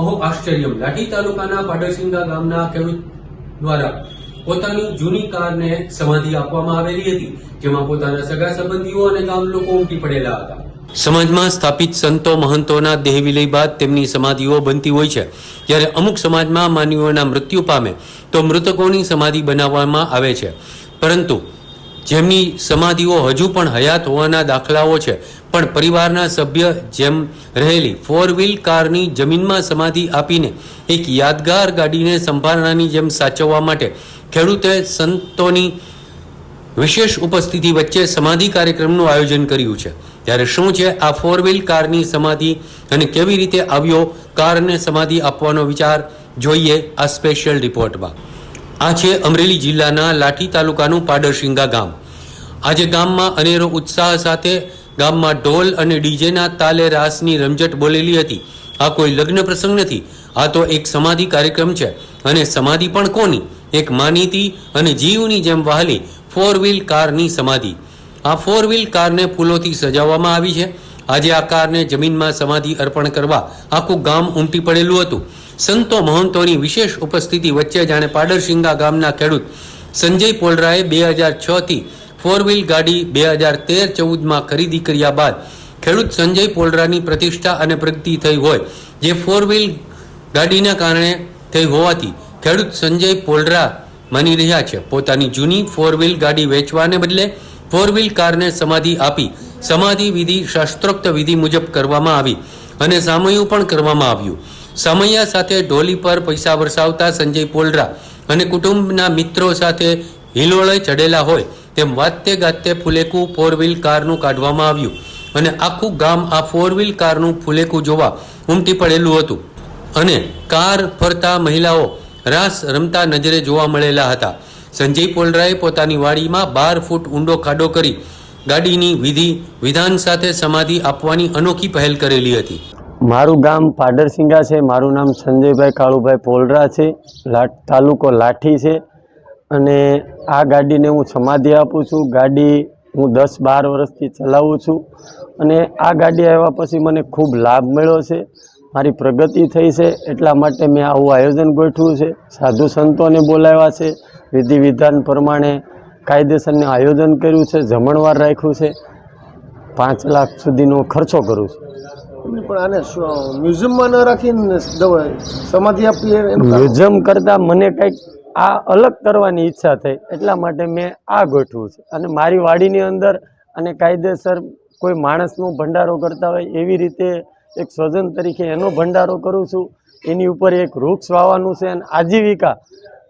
અહો આશ્ચર્યમ લાઠી તાલુકાના પાડરસિંગા ગામના ખેડૂત દ્વારા પોતાની જૂની કારને સમાધિ આપવામાં આવેલી હતી, જેમાં પોતાના સગા સંબંધીઓ અને ગામ લોકો ઉમટી પડેલા હતા. સમાજમાં સ્થાપિત સંતો મહંતોના દેહ વિલય બાદ તેમની સમાધિઓ બનતી હોય છે. જ્યારે અમુક સમાજમાં માનવીઓના મૃત્યુ પામે, તો મૃતકોની સમાધિ બનાવવામાં આવે છે. પરંતુ જેમની સમાધિઓ હજુ પણ હયાત હોવાના દાખલાઓ છે પણ પરિવારના સભ્ય જેમ રહેલી ફોર વ્હીલ કારની જમીનમાં સમાધિ આપીને એક યાદગાર ગાડીને સંભાળનાની જેમ સાચવવા માટે ખેડૂતે સંતોની વિશેષ ઉપસ્થિતિ વચ્ચે સમાધિ કાર્યક્રમનું આયોજન કર્યું છે. ત્યારે શું છે આ ફોર વ્હીલ કારની સમાધિ અને કેવી રીતે આવ્યો કારને સમાધિ આપવાનો વિચાર જોઈએ આ સ્પેશિયલ રિપોર્ટમાં આ છે અમરેલી જિલ્લાના લાઠી તાલુકાનું પાડરશિંગા ગામ. આજે ગામમાં અનેરો ઉત્સાહ સાથે ગામમાં ઢોલ અને ડીજેના તાલે રાસની રમઝટ બોલેલી હતી. આ કોઈ લગ્ન પ્રસંગ નથી. આ તો એક સમાધિ કાર્યક્રમ છે અને સમાધિ પણ કોની? એક માનીતી અને જીવની જેમ વહાલી ફોર વ્હીલ કારની સમાધિ. આ ફોર વ્હીલ કારને ફૂલોથી સજાવવામાં આવી છે. આજે આ કારને જમીનમાં સમાધિ અર્પણ કરવા આખું ગામ ઉમટી પડેલું હતું. સંતો મહંતોની વિશેષ ઉપસ્થિતિ વચ્ચે જાણે પાડરશિંગા ગામના ખેડૂત સંજય પોલરાએ બે હજાર છથી ફોર વ્હીલ ગાડી બે હજાર તેર ચૌદમાં ખરીદી કર્યા બાદ ખેડૂત સંજય પોલરાની પ્રતિષ્ઠા અને પ્રગતિ થઈ હોય, જે ફોર વ્હીલ ગાડીના કારણે થઈ હોવાથી ખેડૂત સંજય પોલરા માની રહ્યા છે. પોતાની જૂની ફોર વ્હીલ ગાડી વેચવાને બદલે ફોર વ્હીલ કારને સમાધિ આપી સમાધિ વિધિ શાસ્ત્રોક્ત વિધિ મુજબ કરવામાં આવી અને સામયું પણ કરવામાં આવ્યું. સામૈયા સાથે ઢોલી પર પૈસા વરસાવતા સંજય પોલરા અને કુટુંબના મિત્રો સાથે હિલોળે ચડેલા હોય તેમ વાતે ગાતે ફુલેકું ફોર વ્હીલ કારનું કાઢવામાં આવ્યું અને આખું ગામ આ ફોર વ્હીલ કારનું ફુલેકું જોવા ઉમટી પડેલું હતું. અને કાર ફરતા મહિલાઓ રાસ રમતા નજરે જોવા મળેલા હતા. સંજય પોલરાએ પોતાની વાડીમાં બાર ફૂટ ઊંડો ખાડો કરી ગાડીની વિધિ, વિધાન સાથે સમાધિ આપવાની અનોખી પહેલ કરેલી હતી. મારું ગામ પાડરસિંગા છે. મારું નામ સંજયભાઈ કાળુભાઈ પોલરા છે. તાલુકો લાઠી છે. અને આ ગાડીને હું સમાધિ આપું છું. ગાડી હું દસ બાર વર્ષથી ચલાવું છું અને આ ગાડી આવ્યા પછી મને ખૂબ લાભ મળ્યો છે. મારી પ્રગતિ થઈ છે. એટલા માટે મેં આવું આયોજન ગોઠવ્યું છે. સાધુ સંતોને બોલાવ્યા છે. વિધિ વિધાન પ્રમાણે કાયદેસરને આયોજન કર્યું છે. જમણવાર રાખ્યું છે. પાંચ લાખ સુધીનો ખર્ચો કરું છું. પણ આને મ્યુઝિયમમાં ન રાખીને સમાધિ આપીએ મ્યુઝિયમ કરતાં મને કંઈક આ અલગ કરવાની ઈચ્છા થઈ એટલા માટે મેં આ ગોઠવું છે. અને મારી વાડીની અંદર અને કાયદેસર કોઈ માણસનો ભંડારો કરતા હોય એવી રીતે એક સ્વજન તરીકે એનો ભંડારો કરું છું. એની ઉપર એક વૃક્ષ વાવવાનું છે અને આજીવિકા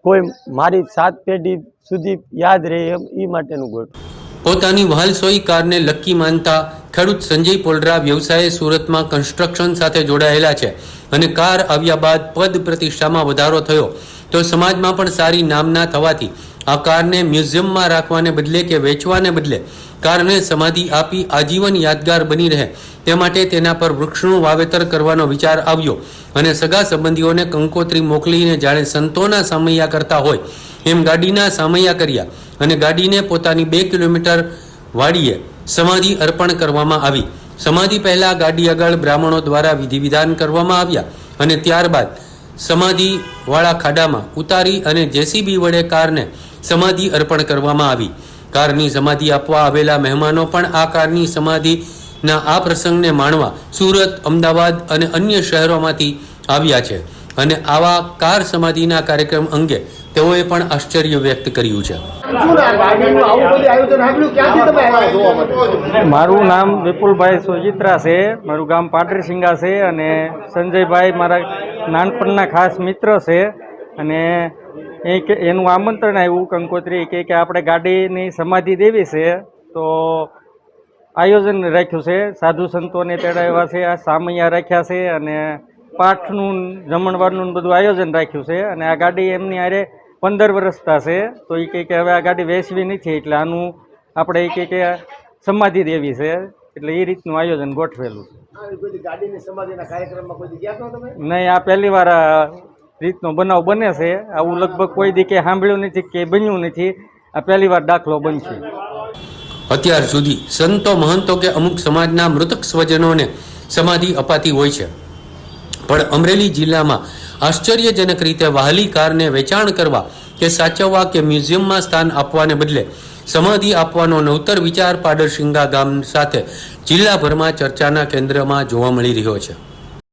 કોઈ મારી સાત પેઢી સુધી યાદ રહે એમ એ માટેનું ગોઠવું પોતાની વહાલસોઈ કારને લક્કી માનતા ખેડૂત સંજય પોલરા વ્યવસાયે સુરતમાં કન્સ્ટ્રક્શન સાથે જોડાયેલા છે. અને કાર આવ્યા બાદ પદ પ્રતિષ્ઠામાં વધારો થયો. તો સમાજમાં પણ સારી નામના થવાથી આ કારને મ્યુઝિયમમાં રાખવાને બદલે કે વેચવાને બદલે કારને સમાધિ આપી આજીવન યાદગાર બની રહે તે માટે તેના પર વૃક્ષનું વાવેતર કરવાનો વિચાર આવ્યો અને સગા સંબંધીઓને કંકોત્રી મોકલીને જાણે સંતોના સામૈયા કરતા હોય એમ ગાડીના સામૈયા કર્યા અને ગાડીને પોતાની બે કિલોમીટર વાડીએ સમાધિ અર્પણ કરવામાં આવી. સમાધિ પહેલા ગાડી આગળ બ્રાહ્મણો દ્વારા વિધિ વિધાન કરવામાં આવ્યા અને ત્યારબાદ સમાધિવાળા ખાડામાં ઉતારી અને જેસીબી વડે કારને સમાધિ અર્પણ કરવામાં આવી. કારની સમાધિ આપવા આવેલા મહેમાનો પણ આ કારની સમાધિના આ પ્રસંગને માણવા સુરત, અમદાવાદ અને અન્ય શહેરોમાંથી આવ્યા છે. અને આવા કાર સમાધિના કાર્યક્રમ અંગે તેઓએ પણ આશ્ચર્ય વ્યક્ત કર્યું છે. મારું નામ વિપુલભાઈ સોજિત્રા છે, મારું ગામ પાટરસિંગા છે અને સંજયભાઈ મારા નાનપણના ખાસ મિત્ર છે અને એ કે એનું આમંત્રણ આવ્યું કંકોત્રી કે કે આપણે ગાડીની સમાધિ દેવી છે, તો આયોજન રાખ્યું છે, સાધુ સંતોને તેડાવ્યા છે, આ સામૈયા રાખ્યા છે અને પાઠનું જમણવારનું બધું આયોજન રાખ્યું છે અને આ ગાડી એમની આરે પંદર વર્ષ થશે તો એ કહે કે હવે આ ગાડી વેચવી નથી એટલે આનું આપણે એ કહે કે સમાધિ દેવી છે એટલે એ રીતનું આયોજન ગોઠવેલું છે. આવી બધી ગાડીની સમાધિના કાર્યક્રમમાં કોઈ દી ગયા છો તમે નહીં આ પહેલી વાર આ રીતનો બનાવ બને છે આવું લગભગ કોઈ દી કે સાંભળ્યું નથી કે બન્યું નથી આ પહેલી વાર દાખલો બનશે. અત્યાર સુધી સંતો મહંતો કે અમુક સમાજના મૃતક સ્વજનોને સમાધિ અપાતી હોય છે. પણ અમરેલી જિલ્લામાં આશ્ચર્યજનક રીતે વહાલી કારને વેચાણ કરવા કે સાચવવા કે મ્યુઝિયમમાં સ્થાન આપવાને બદલે સમાધિ આપવાનો નવતર વિચાર પાડરશિંગા ગામ સાથે જિલ્લાભરમાં ચર્ચાના કેન્દ્રમાં જોવા મળી રહ્યો છે.